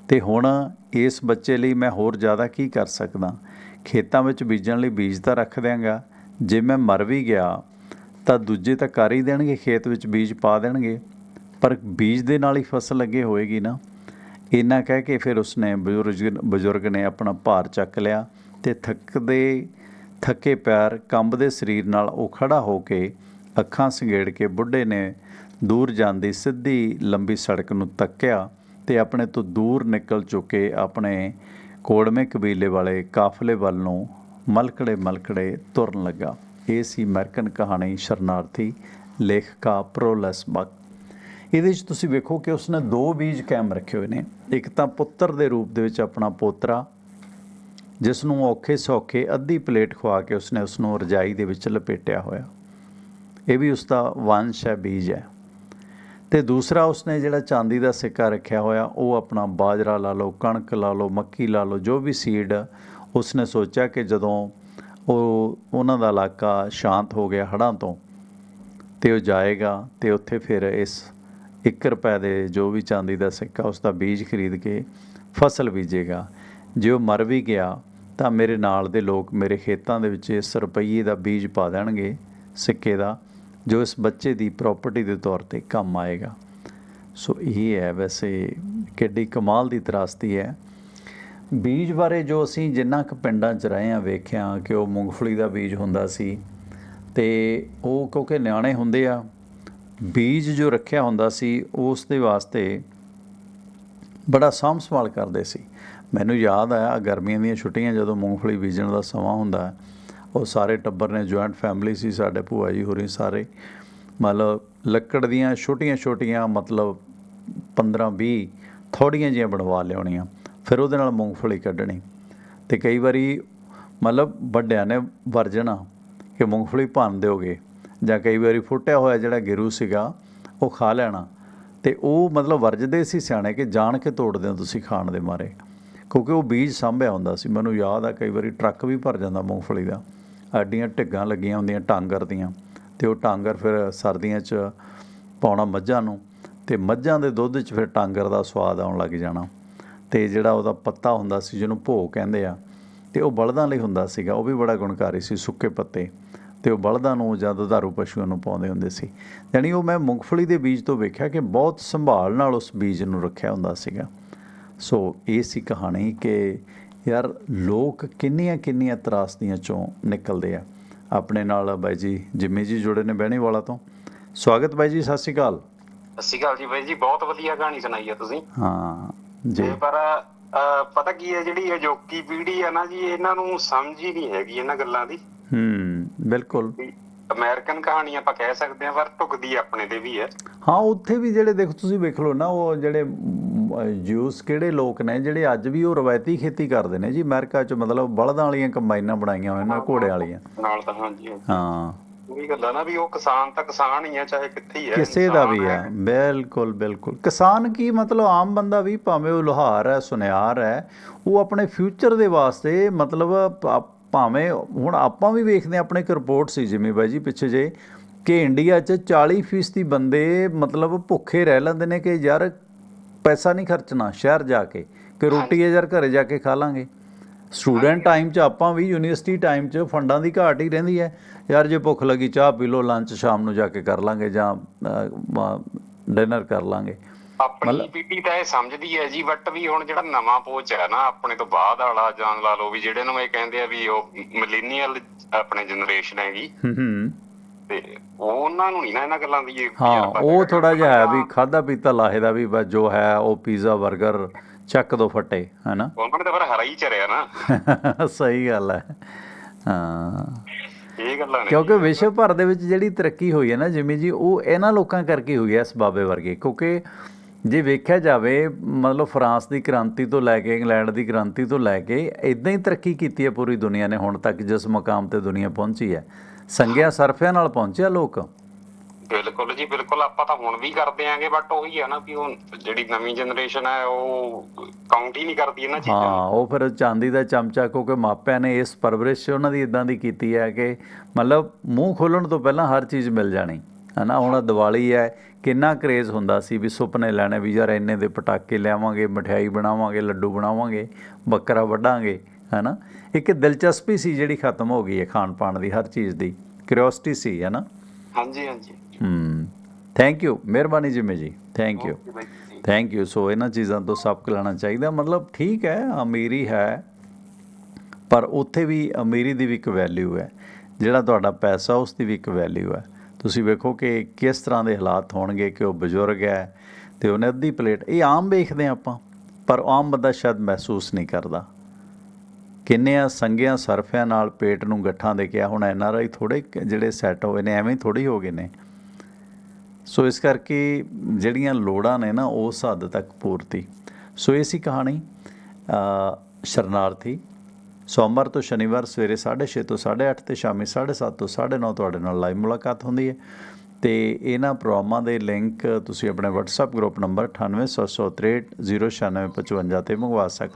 ਤੇ ਹੁਣ ਇਸ ਬੱਚੇ ਲਈ ਮੈਂ ਹੋਰ ਜ਼ਿਆਦਾ ਕੀ ਕਰ ਸਕਦਾ? ਖੇਤਾਂ ਵਿੱਚ ਬੀਜਣ ਲਈ ਬੀਜ ਤਾਂ ਰੱਖ ਦਿਆਂਗਾ। ਜੇ ਮੈਂ ਮਰ ਵੀ ਗਿਆ, ਤਾਂ ਦੂਜੇ ਤਾਂ ਕਰ ਹੀ ਦੇਣਗੇ, ਖੇਤ ਵਿੱਚ ਬੀਜ ਪਾ ਦੇਣਗੇ। ਪਰ ਬੀਜ ਦੇ ਨਾਲ ਹੀ ਫਸਲ ਅੱਗੇ ਹੋਏਗੀ ਨਾ। ਇੰਨਾ ਕਹਿ ਕੇ ਫਿਰ ਉਸਨੇ ਬਜ਼ੁਰਗ ਬਜ਼ੁਰਗ ਨੇ ਆਪਣਾ ਭਾਰ ਚੱਕ ਲਿਆ ਤੇ ਥੱਕਦੇ, ਥੱਕੇ ਪੈਰ ਕੰਬਦੇ ਸਰੀਰ ਨਾਲ ਉਹ ਖੜਾ ਹੋ ਕੇ ਅੱਖਾਂ ਸੰਗੇੜ ਕੇ ਬੁੱਢੇ ਨੇ ਦੂਰ ਜਾਂਦੀ ਸਿੱਧੀ ਲੰਬੀ ਸੜਕ ਨੂੰ ਤੱਕਿਆ ਤੇ ਆਪਣੇ ਤੋਂ ਦੂਰ ਨਿਕਲ ਚੁੱਕੇ ਆਪਣੇ ਕੋੜਮੇ ਕਬੀਲੇ ਵਾਲੇ ਕਾਫਲੇ ਵੱਲ ਨੂੰ ਮਲਕੜੇ ਮਲਕੜੇ ਤੁਰਨ ਲੱਗਾ। ਇਹ ਸੀ ਅਮਰੀਕਨ ਕਹਾਣੀ ਸ਼ਰਨਾਰਥੀ, ਲੇਖਕਾ ਪ੍ਰੋਲਸ ਬਕ। ਇਹਦੇ 'ਚ ਤੁਸੀਂ ਵੇਖੋ ਕਿ ਉਸਨੇ ਦੋ ਬੀਜ ਕਾਇਮ ਰੱਖੇ ਹੋਏ ਨੇ। ਇੱਕ ਤਾਂ ਪੁੱਤਰ ਦੇ ਰੂਪ ਦੇ ਵਿੱਚ ਆਪਣਾ ਪੋਤਰਾ ਜਿਸ ਨੂੰ ਔਖੇ ਸੌਖੇ ਅੱਧੀ ਪਲੇਟ ਖਵਾ ਕੇ ਉਸਨੇ ਉਸ ਨੂੰ ਰਜਾਈ ਦੇ ਵਿੱਚ ਲਪੇਟਿਆ ਹੋਇਆ। ਇਹ ਵੀ ਉਸ ਦਾ ਵੰਸ਼ ਹੈ ਬੀਜ ਹੈ। ਤੇ ਦੂਸਰਾ ਉਸਨੇ ਜਿਹੜਾ ਚਾਂਦੀ ਦਾ ਸਿੱਕਾ ਰੱਖਿਆ ਹੋਇਆ, ਉਹ ਆਪਣਾ ਬਾਜਰਾ ਲਾ ਲਓ, ਕਣਕ ਲਾ ਲਓ, ਮੱਕੀ ਲਾ ਲਓ, ਜੋ ਵੀ ਸੀਡ ਉਸਨੇ ਸੋਚਿਆ ਕਿ ਜਦੋਂ ਉਹ ਉਹਨਾਂ ਦਾ ਇਲਾਕਾ ਸ਼ਾਂਤ ਹੋ ਗਿਆ ਹੜ੍ਹਾਂ ਤੋਂ, ਤੇ ਉਹ ਜਾਏਗਾ ਤੇ ਉੱਥੇ ਫਿਰ ਇਸ 1 ਰੁਪਏ ਦੇ ਜੋ ਵੀ ਚਾਂਦੀ ਦਾ ਸਿੱਕਾ ਉਸ ਦਾ ਬੀਜ ਖਰੀਦ ਕੇ ਫਸਲ ਬੀਜੇਗਾ। ਜੇ ਉਹ ਮਰ ਵੀ ਗਿਆ, ਤਾਂ ਮੇਰੇ ਨਾਲ ਦੇ ਲੋਕ ਮੇਰੇ ਖੇਤਾਂ ਦੇ ਵਿੱਚ ਇਸ ਰੁਪਈਏ ਦਾ ਬੀਜ ਪਾ ਦੇਣਗੇ, ਸਿੱਕੇ ਦਾ, ਜੋ ਇਸ ਬੱਚੇ ਦੀ ਪ੍ਰਾਪਰਟੀ ਦੇ ਤੌਰ ਤੇ ਕੰਮ ਆਏਗਾ। ਸੋ ਇਹ ਹੈ ਵੈਸੇ ਕਿੱਡੀ ਕਮਾਲ ਦੀ ਤਰਾਸਤੀ ਹੈ। ਬੀਜ ਬਾਰੇ ਜੋ ਅਸੀਂ ਜਿੰਨਾ ਕੁ ਪਿੰਡਾਂ 'ਚ ਰਹੇ ਆ ਵੇਖਿਆ ਕਿ ਉਹ ਮੂੰਗਫਲੀ ਦਾ ਬੀਜ ਹੁੰਦਾ ਸੀ, ਤੇ ਉਹ ਕਿਉਂਕਿ ਨਿਆਣੇ ਹੁੰਦੇ ਆ ਬੀਜ ਜੋ ਰੱਖਿਆ ਹੁੰਦਾ ਸੀ, ਉਸ ਦੇ ਵਾਸਤੇ ਬੜਾ ਸਾਂਭ ਸੰਭਾਲ ਕਰਦੇ ਸੀ। ਮੈਨੂੰ ਯਾਦ ਆਇਆ, ਗਰਮੀਆਂ ਦੀਆਂ ਛੁੱਟੀਆਂ ਜਦੋਂ ਮੂੰਗਫਲੀ ਬੀਜਣ ਦਾ ਸਮਾਂ ਹੁੰਦਾ, ਉਹ ਸਾਰੇ ਟੱਬਰ ਨੇ ਜੁਆਇੰਟ ਫੈਮਿਲੀ ਸੀ, ਸਾਡੇ ਭੂਆ ਜੀ ਹੋਰੀ ਸਾਰੇ, ਮਤਲਬ ਲੱਕੜ ਦੀਆਂ ਛੋਟੀਆਂ ਛੋਟੀਆਂ, ਮਤਲਬ 15 20 ਥੋੜੀਆਂ ਜਿਹੀਆਂ ਬਣਵਾ ਲਿਆਉਣੀਆਂ, ਫਿਰ ਉਹਦੇ ਨਾਲ ਮੂੰਗਫਲੀ ਕੱਢਣੀ। ਤੇ ਕਈ ਵਾਰੀ ਮਤਲਬ ਵੱਡਿਆਂ ਨੇ ਵਰਜਣਾ ਕਿ ਮੂੰਗਫਲੀ ਭੰਨ ਦਿਓਗੇ ਜਾਂ ਕਈ ਵਾਰੀ ਫੁੱਟਿਆ ਹੋਇਆ ਜਿਹੜਾ ਗਿਰੂ ਸੀਗਾ, ਉਹ ਖਾ ਲੈਣਾ। ਤੇ ਉਹ ਮਤਲਬ ਵਰਜਦੇ ਸੀ ਸਿਆਣੇ ਕਿ ਜਾਣ ਕੇ ਤੋੜਦੇ ਹੋ ਤੁਸੀਂ ਖਾਣ ਦੇ ਮਾਰੇ। ਕਿਉਂਕਿ ਉਹ ਬੀਜ ਸਾਂਭਿਆ ਹੁੰਦਾ ਸੀ। ਮੈਨੂੰ ਯਾਦ ਆ ਕਈ ਵਾਰੀ ਟਰੱਕ ਵੀ ਭਰ ਜਾਂਦਾ ਮੂੰਗਫਲੀ ਦਾ। ਐਡੀਆਂ ਢਿੱਗਾਂ ਲੱਗੀਆਂ ਹੁੰਦੀਆਂ ਟਾਂਗਰ ਦੀਆਂ। ਤੇ ਉਹ ਟਾਂਗਰ ਫਿਰ ਸਰਦੀਆਂ 'ਚ ਪਾਉਣਾ ਮੱਝਾਂ ਨੂੰ। ਤੇ ਮੱਝਾਂ ਦੇ ਦੁੱਧ 'ਚ ਫਿਰ ਟਾਂਗਰ ਦਾ ਸਵਾਦ ਆਉਣ ਲੱਗ ਜਾਣਾ। ਤੇ ਜਿਹੜਾ ਉਹਦਾ ਪੱਤਾ ਹੁੰਦਾ ਸੀ, ਜਿਹਨੂੰ ਭੋ ਕਹਿੰਦੇ ਆ, ਤੇ ਉਹ ਬਲਦਾਂ ਲਈ ਹੁੰਦਾ ਸੀਗਾ। ਉਹ ਵੀ ਬੜਾ ਗੁਣਕਾਰੀ ਸੀ, ਸੁੱਕੇ ਪੱਤੇ। ਤੇ ਉਹ ਬਲਦਾਂ ਨੂੰ ਜਾਂ ਦੁਧਾਰੂ ਪਸ਼ੂਆਂ ਨੂੰ ਪਾਉਂਦੇ ਹੁੰਦੇ ਸੀ। ਯਾਨੀ ਉਹ ਮੈਂ ਮੂੰਗਫਲੀ ਦੇ ਬੀਜ ਤੋਂ ਵੇਖਿਆ ਕਿ ਬਹੁਤ ਸੰਭਾਲ ਨਾਲ ਉਸ ਬੀਜ ਨੂੰ ਰੱਖਿਆ ਹੁੰਦਾ ਸੀਗਾ। ਸੋ ਇਹ ਸੀ ਕਹਾਣੀ ਕਿ ਯਾਰ ਲੋਕ ਕਿੰਨੀਆਂ ਕਿੰਨੀਆਂ ਤਰਾਸਦੀਆਂ ਚੋਂ ਨਿਕਲਦੇ ਆ। ਆਪਣੇ ਨਾਲ ਬਾਈ ਜੀ ਜਿੰਮੀ ਜੀ ਜੁੜੇ ਨੇ ਬਹਿਣੇ ਵਾਲਾ ਤੋਂ। ਸਵਾਗਤ ਬਾਈ ਜੀ ਸਤਿ ਸ਼੍ਰੀ ਅਕਾਲ। ਸਤਿ ਸ਼੍ਰੀ ਅਕਾਲ ਜੀ ਬਾਈ ਜੀ ਬਹੁਤ ਵਧੀਆ ਕਹਾਣੀ ਸੁਣਾਈ ਹੈ ਤੁਸੀਂ। ਹਾਂ ਜੀ। ਪਰ ਪਤਾ ਕੀ ਹੈ ਜਿਹੜੀ ਅਜੋਕੀ ਪੀੜ੍ਹੀ ਹੈ ਨਾ ਜੀ ਇਹਨਾਂ ਨੂੰ ਸਮਝ ਹੀ ਨਹੀਂ ਹੈਗੀ ਇਹਨਾਂ ਗੱਲਾਂ ਦੀ। ਹੂੰ। ਬਿਲਕੁਲ। ਅਮਰੀਕਨ ਕਹਾਣੀ ਆਪਾਂ ਕਹਿ ਸਕਦੇ ਹਾਂ ਪਰ ਢੁਕਦੀ ਆਪਣੇ ਤੇ ਵੀ ਹੈ। ਹਾਂ ਉੱਥੇ ਵੀ ਜਿਹੜੇ ਦੇਖੋ ਤੁਸੀਂ ਵੇਖ ਲਓ ਨਾ ਉਹ ਜਿਹੜੇ ਜੂਸ ਕਿਹੜੇ ਲੋਕ ਨੇ ਜਿਹੜੇ ਅੱਜ ਵੀ ਉਹ ਰਵਾਇਤੀ ਖੇਤੀ ਕਰਦੇ ਨੇ ਜੀ ਅਮਰੀਕਾ 'ਚ ਮਤਲਬ ਬਲਦਾਂ ਵਾਲੀਆਂ ਕੰਬਾਈਨਾਂ ਬਣਾਈਆਂ ਹੋਈਆਂ ਨੇ ਘੋੜੇ ਵਾਲੀਆਂ। ਨਾਲ ਤਾਂ ਹਾਂਜੀ। ਹਾਂ। ਉਹੀ ਗੱਲ ਆ ਨਾ ਵੀ ਉਹ ਕਿਸਾਨ ਤਾਂ ਕਿਸਾਨ ਹੀ ਆ ਚਾਹੇ ਕਿੱਥੇ ਹੀ ਹੈ ਕਿਸੇ ਦਾ ਵੀ ਹੈ। ਬਿਲਕੁਲ ਬਿਲਕੁਲ। ਕਿਸਾਨ ਕੀ ਮਤਲਬ ਆਮ ਬੰਦਾ ਵੀ ਭਾਵੇਂ ਉਹ ਲੋਹਾਰ ਹੈ ਸੁਨਿਆਰ ਹੈ ਉਹ ਆਪਣੇ ਫਿਊਚਰ ਦੇ ਵਾਸਤੇ ਮਤਲਬ ਭਾਵੇਂ ਹੁਣ ਆਪਾਂ ਵੀ ਵੇਖਦੇ ਹਾਂ ਆਪਣੇ ਇੱਕ ਰਿਪੋਰਟ ਸੀ ਜਿਵੇਂ ਬਾਈ ਜੀ ਪਿੱਛੇ ਜੇ ਕਿ ਇੰਡੀਆ 'ਚ 40% ਬੰਦੇ ਮਤਲਬ ਭੁੱਖੇ ਰਹਿ ਲੈਂਦੇ ਨੇ ਕਿ ਯਾਰ ਪੈਸਾ ਨਹੀਂ ਖਰਚਣਾ ਸ਼ਹਿਰ ਜਾ ਕੇ ਕਿ ਰੋਟੀ ਯਾਰ ਘਰੇ ਜਾ ਕੇ ਖਾ ਲਾਂਗੇ। ਸਟੂਡੈਂਟ ਟਾਈਮ 'ਚ ਆਪਾਂ ਵੀ ਯੂਨੀਵਰਸਿਟੀ ਟਾਈਮ 'ਚ ਫੰਡਾਂ ਦੀ ਘਾਟ ਹੀ ਰਹਿੰਦੀ ਹੈ। ਯਾਰ ਜੇ ਭੁੱਖ ਲੱਗੀ ਚਾਹ ਪੀ ਲਓ ਲੰਚ ਸ਼ਾਮ ਨੂੰ ਜਾ ਕੇ ਕਰ ਲਾਂਗੇ ਜਾਂ ਡਿਨਰ ਕਰ ਲਾਂਗੇ। ਆਪਣੀ ਪੀੜ੍ਹੀ ਤਾਂ ਇਹ ਸਮਝਦੀ ਹੈ ਜੀ ਬਟ ਵੀ ਹੁਣ ਜਿਹੜਾ ਨਵਾਂ ਪੋਚ ਹੈ ਨਾ ਆਪਣੇ ਤੋਂ ਬਾਅਦ ਵਾਲਾ ਜਾਂ ਲਾ ਲਓ ਵੀ ਜਿਹੜੇ ਨੂੰ ਇਹ ਕਹਿੰਦੇ ਆ ਵੀ ਉਹ ਮਿਲੇਨੀਅਲ ਆਪਣੇ ਜਨਰੇਸ਼ਨ ਹੈਗੀ। ਹੂੰ ਹੂੰ। ਤੇ ਉਹਨਾਂ ਨੂੰ ਨਹੀਂ ਨਾ ਇਹਨਾਂ ਗੱਲਾਂ ਦੀ ਇਹ ਹਾਂ ਉਹ। ਥੋੜਾ ਜਿਹਾ ਹੈ ਵੀ ਖਾਦਾ ਪੀਤਾ ਲਾਹੇ ਦਾ ਵੀ ਬਸ ਜੋ ਹੈ ਉਹ ਪੀਜ਼ਾ 버ਗਰ ਚੱਕ ਦੋ ਫੱਟੇ ਹੈਨਾ? ਉਹਨਾਂ ਨੇ ਤਾਂ ਫਿਰ ਹਰਾ ਹੀ ਚਰਿਆ ਨਾ। ਸਹੀ ਗੱਲ ਹੈ। ਹਾਂ। ਇਹ ਗੱਲਾਂ ਨੇ ਕਿਉਂਕਿ ਵਿਸ਼ਵ ਭਰ ਦੇ ਵਿੱਚ ਜਿਹੜੀ ਤਰੱਕੀ ਹੋਈ ਹੈ ਨਾ ਜਿਮੀ ਜੀ ਉਹ ਇਹਨਾਂ ਲੋਕਾਂ ਕਰਕੇ ਹੋਈ ਹੈ ਇਸ ਬਾਬੇ ਵਰਗੇ। ਕਿਉਂਕਿ ਜੇ ਵੇਖਿਆ ਜਾਵੇ ਮਤਲਬ ਫਰਾਂਸ ਦੀ ਕ੍ਰਾਂਤੀ ਤੋਂ ਲੈ ਕੇ ਇੰਗਲੈਂਡ ਦੀ ਕ੍ਰਾਂਤੀ ਤੋਂ ਲੈ ਕੇ ਇਦਾਂ ਹੀ ਤਰੱਕੀ ਕੀਤੀ ਹੈ ਪੂਰੀ ਦੁਨੀਆ ਨੇ ਹੁਣ ਤੱਕ ਜਿਸ ਮੁਕਾਮ ਤੇ ਦੁਨੀਆ ਪਹੁੰਚੀ ਹੈ। ਸੰਗਿਆ ਸਰਫਿਆਂ ਨਾਲ ਪਹੁੰਚਿਆ ਲੋਕ? ਬਿਲਕੁਲ ਜੀ ਬਿਲਕੁਲ ਆਪਾਂ ਤਾਂ ਹੁਣ ਵੀ ਕਰਦੇ ਆਂਗੇ ਬਟ ਉਹੀ ਆ ਨਾ ਵੀ ਉਹ ਜਿਹੜੀ ਨਵੀਂ ਜਨਰੇਸ਼ਨ ਹੈ ਉਹ ਕਾਊਂਟ ਹੀ ਨਹੀਂ ਕਰਦੀ ਇਹਨਾਂ ਚੀਜ਼ਾਂ ਹਾਂ ਉਹ ਫਿਰ ਚਾਂਦੀ ਦਾ ਚਮਚਾ ਕਿਉਂਕਿ ਮਾਪਿਆਂ ਨੇ ਇਸ ਪਰਵਰਿਸ਼ ਉਹਨਾਂ ਦੀ ਇਦਾਂ ਦੀ ਕੀਤੀ ਹੈ ਕਿ ਮਤਲਬ ਮੂੰਹ ਖੋਲਣ ਤੋਂ ਪਹਿਲਾਂ ਹਰ ਚੀਜ਼ ਮਿਲ ਜਾਣੀ। ਹਨਾ ਹੁਣ ਦੀਵਾਲੀ ਹੈ ਕਿੰਨਾ ਕਰੇਜ਼ ਹੁੰਦਾ ਸੀ ਵੀ ਸੁਪਨੇ ਲੈਣੇ ਵੀ ਯਾਰ ਇੰਨੇ ਦੇ ਪਟਾਕੇ ਲਿਆਵਾਂਗੇ ਮਠਿਆਈ ਬਣਾਵਾਂਗੇ ਲੱਡੂ ਬਣਾਵਾਂਗੇ ਬੱਕਰਾ ਵੱਢਾਂਗੇ ਹਨਾ। ਇੱਕ ਦਿਲਚਸਪੀ ਸੀ ਜਿਹੜੀ ਖਤਮ ਹੋ ਗਈ ਹੈ ਖਾਣ ਪਾਣ ਦੀ ਹਰ ਚੀਜ਼ ਦੀ ਕਿਉਰਿਓਸਿਟੀ ਸੀ ਹਨਾ। ਹਾਂਜੀ ਹਾਂਜੀ। ਹੂੰ ਥੈਂਕ ਯੂ ਮਿਹਰਬਾਨੀ ਜਿਮੇ ਜੀ thank you thank you so ਇਹਨਾਂ ਚੀਜ਼ਾਂ ਤੋਂ ਸਬਕ ਲੈਣਾ ਚਾਹੀਦਾ ਮਤਲਬ ਠੀਕ ਹੈ ਅਮੀਰੀ ਹੈ ਪਰ ਉੱਥੇ ਵੀ ਅਮੀਰੀ ਦੀ ਵੀ ਇੱਕ ਵੈਲਿਊ ਹੈ ਜਿਹੜਾ ਤੁਹਾਡਾ ਪੈਸਾ ਉਸ ਦੀ ਵੀ ਇੱਕ ਵੈਲਿਊ ਹੈ। ਤੁਸੀਂ ਵੇਖੋ ਕਿ ਕਿਸ ਤਰ੍ਹਾਂ ਦੇ ਹਾਲਾਤ ਹੋਣਗੇ ਕਿ ਉਹ ਬਜ਼ੁਰਗ ਹੈ ਤੇ ਉਹਨੇ ਅੱਧੀ ਪਲੇਟ, ਇਹ ਆਮ ਵੇਖਦੇ ਹਾਂ ਆਪਾਂ, ਪਰ ਆਮ ਬੰਦਾ ਸ਼ਾਇਦ ਮਹਿਸੂਸ ਨਹੀਂ ਕਰਦਾ। ਕਿੰਨਿਆਂ ਸੰਗਿਆਂ ਸਰਫਿਆਂ ਨਾਲ ਪੇਟ ਨੂੰ ਗੱਠਾਂ ਦੇ ਕੇ ਹੁਣ ਐਨ ਆਰ ਆਈ ਥੋੜੇ ਜਿਹੜੇ ਸੈੱਟ ਹੋਏ ਨੇ, ਐਵੇਂ ਥੋੜੀ ਹੋ ਗਏ ਨੇ। ਸੋ ਇਸ ਕਰਕੇ ਜਿਹੜੀਆਂ ਲੋੜਾਂ ਨੇ ਨਾ, ਉਸ ਹੱਦ ਤੱਕ ਪੂਰਤੀ। ਸੋ ਇਹ ਸੀ ਕਹਾਣੀ ਸ਼ਰਨਾਰਥੀ। ਸੋਮਵਾਰ ਤੋਂ ਸ਼ਨੀਵਾਰ ਸਵੇਰੇ 6:30 ਤੋਂ 8:30 ਤੇ ਸ਼ਾਮੀ 7:30 ਤੋਂ 9:30 ਤੁਹਾਡੇ ਨਾਲ ਲਾਈਵ ਮੁਲਾਕਾਤ ਹੁੰਦੀ ਹੈ। ਤੇ ਇਹਨਾਂ ਪ੍ਰੋਗਰਾਮਾਂ ਦੇ ਲਿੰਕ ਤੁਸੀਂ ਆਪਣੇ WhatsApp ਗਰੁੱਪ ਨੰਬਰ 9876309655 ਤੇ ਮੰਗਵਾ ਸਕਦੇ